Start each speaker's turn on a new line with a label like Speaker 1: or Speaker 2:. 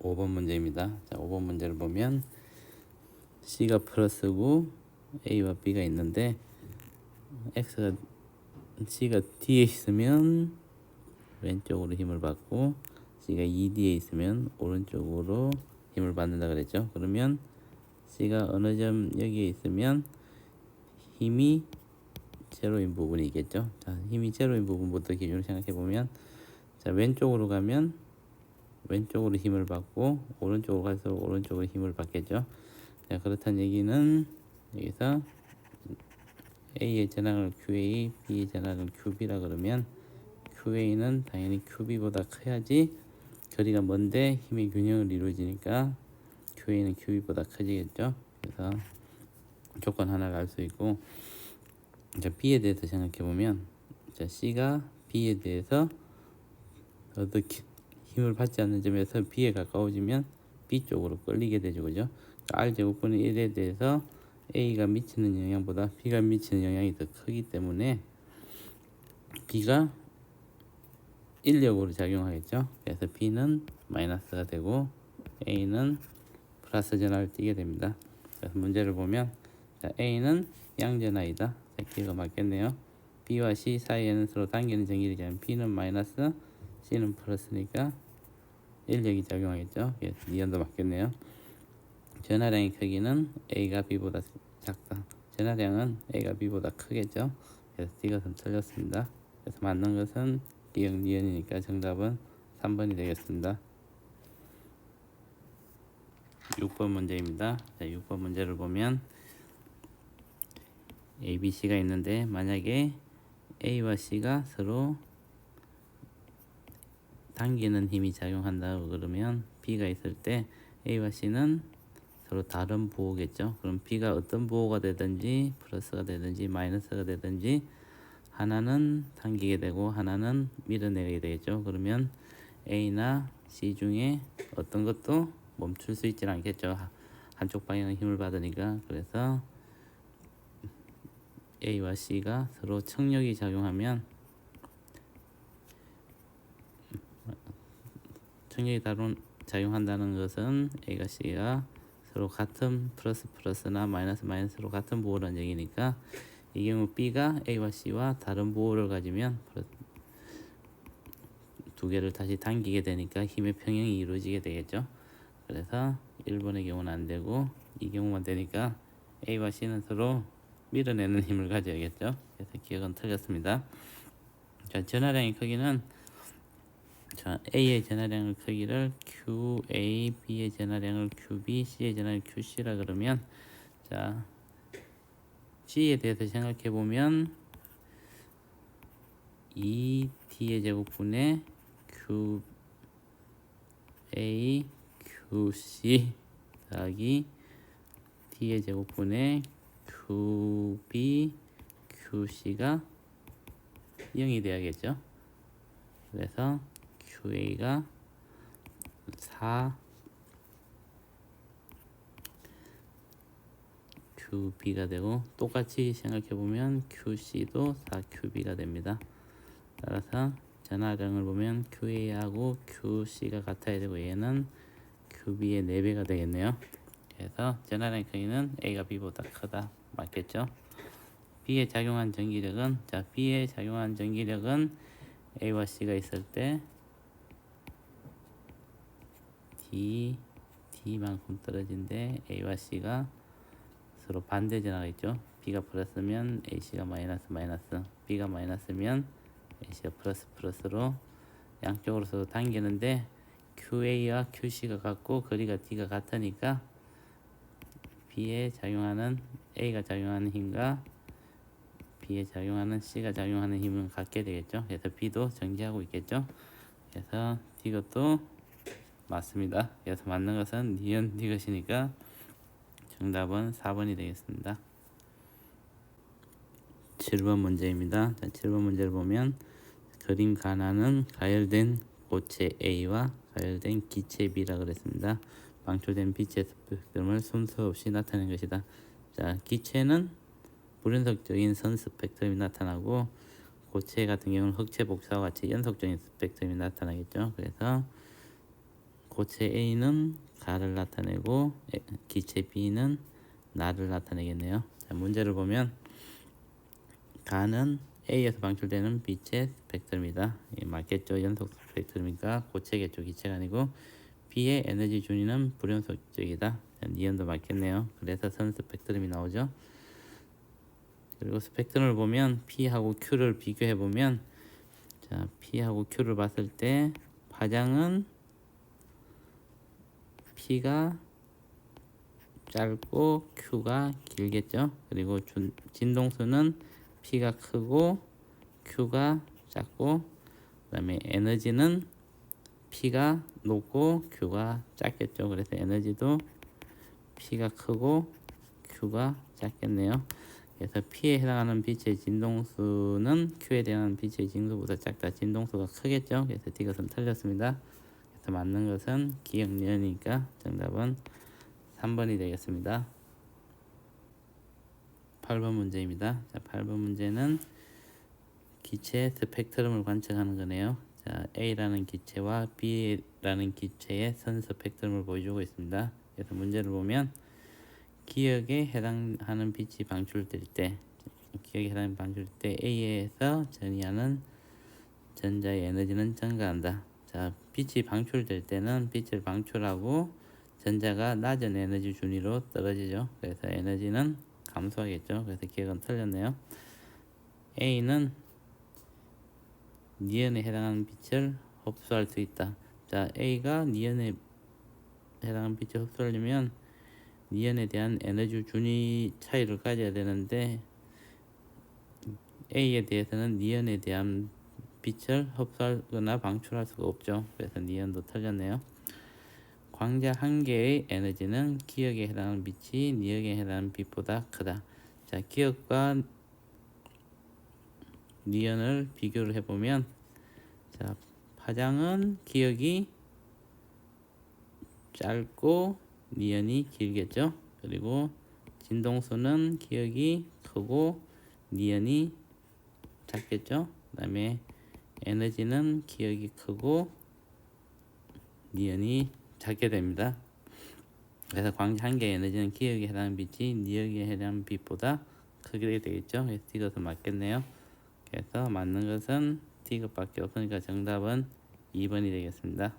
Speaker 1: 5번 문제입니다. 자, 5번 문제를 보면 C가 플러스고 A와 B가 있는데 X가 C가 D에 있으면 왼쪽으로 힘을 받고 C가 ED에 있으면 오른쪽으로 힘을 받는다 그랬죠. 그러면 C가 어느 점 여기에 있으면 힘이 제로인 부분이 있겠죠. 자, 힘이 제로인 부분부터 기준으로 생각해 보면 자, 왼쪽으로 가면 왼쪽으로 힘을 받고 오른쪽으로 갈수록 오른쪽으로 힘을 받겠죠. 자, 그렇다는 얘기는 여기서 A의 전항을 QA, B의 전항을 QB라 그러면 QA는 당연히 QB보다 커야지 거리가 먼데 힘의 균형을 이루어지니까 QA는 QB보다 커지겠죠. 그래서 조건 하나를 알 수 있고 자, B에 대해서 생각해 보면 자, C가 B에 대해서 어떻게 힘을 받지 않는 점에서 B에 가까워지면 B 쪽으로 끌리게 되죠. 그죠? R 제곱분의 1에 대해서 A가 미치는 영향보다 B가 미치는 영향이 더 크기 때문에 B가 인력으로 작용하겠죠. 그래서 B는 마이너스가 되고 A는 플러스 전화를 띄게 됩니다. 그래서 문제를 보면 자, A는 양전하이다. 자, 기가 맞겠네요. B와 C 사이에는 서로 당기는 정일이기 때문에 B는 마이너스 C는 플러스니까 인력이 작용하겠죠. 예, 이연도 맞겠네요. 전하량의 크기는 A가 B보다 작다. 전하량은 A가 B보다 크겠죠. 그래서 이것은 틀렸습니다. 그래서 맞는 것은 기억 니은이니까 정답은 3번이 되겠습니다. 6번 문제입니다. 자, 6번 문제를 보면 A, B, C가 있는데 만약에 A와 C가 서로 당기는 힘이 작용한다고 그러면 B가 있을 때 A와 C는 서로 다른 부호겠죠. 그럼 B가 어떤 부호가 되든지 플러스가 되든지 마이너스가 되든지 하나는 당기게 되고 하나는 밀어내게 되겠죠. 그러면 A나 C 중에 어떤 것도 멈출 수 있지는 않겠죠. 한쪽 방향의 힘을 받으니까 그래서 A와 C가 서로 청력이 작용하면 청력이 다룬 작용한다는 것은 A가 C가 서로 같은 플러스 플러스나 마이너스 마이너스로 같은 부호라는 얘기니까 이 경우 B가 A와 C와 다른 부호를 가지면 두 개를 다시 당기게 되니까 힘의 평형이 이루어지게 되겠죠. 그래서 1번의 경우는 안 되고 이 경우만 되니까 A와 C는 서로 밀어내는 힘을 가져야겠죠. 그래서 기억은 틀렸습니다. 자, 전하량의 크기는 자, A의 전하량의 크기를 QA, B의 전하량을 QB, C의 전하량을 QC라 그러면 자, G에 대해서 생각해 보면 2D의 제곱분의 QA, QC 더하기 D의 제곱분의 QB, QC가 0이 돼야겠죠. 그래서 QA가 4 QB가 되고 똑같이 생각해 보면 QC도 4QB가 됩니다. 따라서 전하량을 보면 QA하고 QC가 같아야 되고 얘는 QB의 4배가 되겠네요. 그래서 전하량의 크기는 A가 B보다 크다. 맞겠죠? B에 작용한 전기력은 자 B에 작용한 전기력은 A와 C가 있을 때 D D만큼 떨어진데 A와 C가 서로 반대 있죠. B가 플러스면 AC가 마이너스 마이너스 B가 마이너스면 AC가 플러스 플러스로 양쪽으로 서로 당기는데 QA와 QC가 같고 거리가 D가 같으니까 B에 작용하는 A가 작용하는 힘과 B에 작용하는 C가 작용하는 힘은 같게 되겠죠. 그래서 B도 정지하고 있겠죠. 그래서 이것도 맞습니다. 그래서 맞는 것은 니은 이것이니까 정답은 4번이 되겠습니다. 7번 문제입니다. 7번 문제를 보면 그림 가나는 가열된 고체 A와 가열된 기체 B라 그랬습니다. 방출된 빛의 스펙트럼을 순서 없이 나타낸 것이다. 자, 기체는 불연속적인 선 스펙트럼이 나타나고 고체 같은 경우는 흑체 복사와 같이 연속적인 스펙트럼이 나타나겠죠. 그래서 고체 A는 가를 나타내고 에, 기체 B는 나를 나타내겠네요. 자, 문제를 보면 가는 A에서 방출되는 빛의 스펙트럼이다. 예, 맞겠죠? 연속 스펙트럼이니까 고체겠죠. 기체가 아니고 B의 에너지 준위는 불연속적이다. 자, 니은도 맞겠네요. 그래서 선 스펙트럼이 나오죠. 그리고 스펙트럼을 보면 P하고 Q를 비교해 보면 자 P하고 Q를 봤을 때 파장은 P가 짧고 Q가 길겠죠. 그리고 준, 진동수는 P가 크고 Q가 작고 그 다음에 에너지는 P가 높고 Q가 작겠죠. 그래서 에너지도 P가 크고 Q가 작겠네요. 그래서 P에 해당하는 빛의 진동수는 Q에 대한 빛의 진동수보다 작다. 진동수가 크겠죠. 그래서 D것은 틀렸습니다. 그래서 맞는 것은 기억연이니까 정답은 3번이 되겠습니다. 8번 문제입니다. 자, 8번 문제는 기체 스펙트럼을 관측하는 거네요. 자, A라는 기체와 B라는 기체의 선 스펙트럼을 보여주고 있습니다. 그래서 문제를 보면 기억에 해당하는 빛이 방출될 때 기억에 해당하는 방출될 때 A에서 전이하는 전자의 에너지는 증가한다. 자, 빛이 방출될 때는 빛을 방출하고 전자가 낮은 에너지 준위로 떨어지죠. 그래서 에너지는 감소하겠죠. 그래서 기억은 틀렸네요. A는 니온에 해당하는 빛을 흡수할 수 있다. 자, A가 니온에 해당하는 빛을 흡수하려면 니온에 대한 에너지 준위 차이를 가져야 되는데 A에 대해서는 니온에 대한 빛을 흡수하거나 방출할 수가 없죠. 그래서 니온도 틀렸네요. 광자 한 개의 에너지는 기억에 해당하는 빛이 니억에 해당하는 빛보다 크다. 자, 기억과 니온을 비교를 해보면 자, 파장은 기억이 짧고 니온이 길겠죠. 그리고 진동수는 기억이 크고 니온이 작겠죠. 그 다음에 에너지는 기억이 크고 니온이 작게 됩니다. 그래서 광자 한 개의 에너지는 기억에 해당하는 빛이 니억에 해당하는 빛보다 크게 되겠죠. 그래서 D것은 맞겠네요. 그래서 맞는 것은 D것밖에 없으니까 정답은 2번이 되겠습니다.